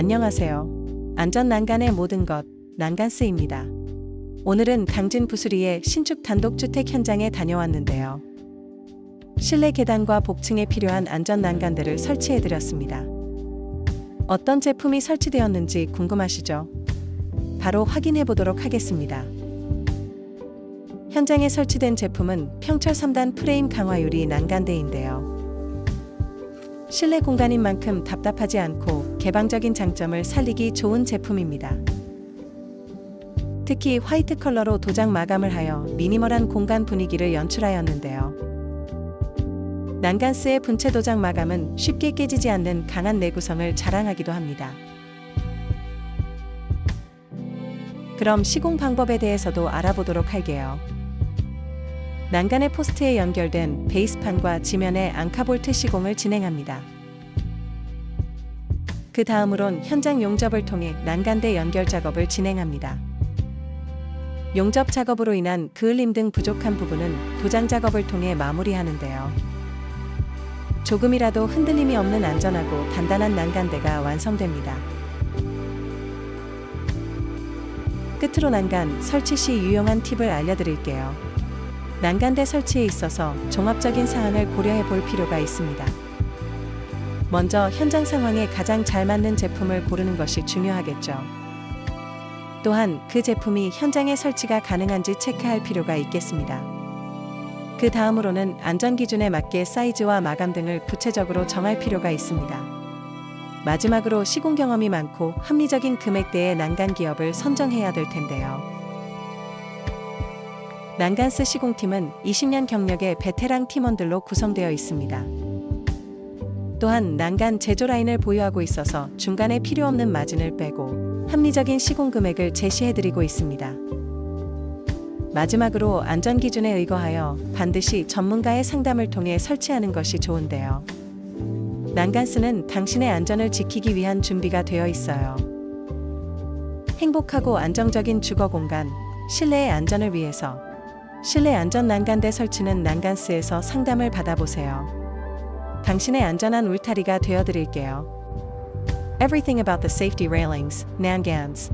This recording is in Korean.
안녕하세요. 안전 난간의 모든 것, 난간스입니다. 오늘은 당진 부수리의 신축 단독주택 현장에 다녀왔는데요. 실내 계단과 복층에 필요한 안전 난간들을 설치해드렸습니다. 어떤 제품이 설치되었는지 궁금하시죠? 바로 확인해 보도록 하겠습니다. 현장에 설치된 제품은 평철 3단 프레임 강화 유리 난간대인데요. 실내 공간인 만큼 답답하지 않고 개방적인 장점을 살리기 좋은 제품입니다. 특히 화이트 컬러로 도장 마감을 하여 미니멀한 공간 분위기를 연출하였는데요. 난간스의 분체 도장 마감은 쉽게 깨지지 않는 강한 내구성을 자랑하기도 합니다. 그럼 시공 방법에 대해서도 알아보도록 할게요. 난간의 포스트에 연결된 베이스판과 지면에 앙카볼트 시공을 진행합니다. 그 다음으론 현장 용접을 통해 난간대 연결 작업을 진행합니다. 용접 작업으로 인한 그을림 등 부족한 부분은 도장 작업을 통해 마무리하는데요. 조금이라도 흔들림이 없는 안전하고 단단한 난간대가 완성됩니다. 끝으로 난간 설치 시 유용한 팁을 알려드릴게요. 난간대 설치에 있어서 종합적인 사항을 고려해 볼 필요가 있습니다. 먼저 현장 상황에 가장 잘 맞는 제품을 고르는 것이 중요하겠죠. 또한 그 제품이 현장에 설치가 가능한지 체크할 필요가 있겠습니다. 그 다음으로는 안전 기준에 맞게 사이즈와 마감 등을 구체적으로 정할 필요가 있습니다. 마지막으로 시공 경험이 많고 합리적인 금액대의 난간 기업을 선정해야 될 텐데요. 난간스 시공팀은 20년 경력의 베테랑 팀원들로 구성되어 있습니다. 또한 난간 제조 라인을 보유하고 있어서 중간에 필요 없는 마진을 빼고 합리적인 시공 금액을 제시해드리고 있습니다. 마지막으로 안전 기준에 의거하여 반드시 전문가의 상담을 통해 설치하는 것이 좋은데요. 난간스는 당신의 안전을 지키기 위한 준비가 되어 있어요. 행복하고 안정적인 주거 공간, 실내의 안전을 위해서 실내 안전 난간대 설치는 난간스에서 상담을 받아보세요. 당신의 안전한 울타리가 되어 드릴게요. Everything about the safety railings, Nangans.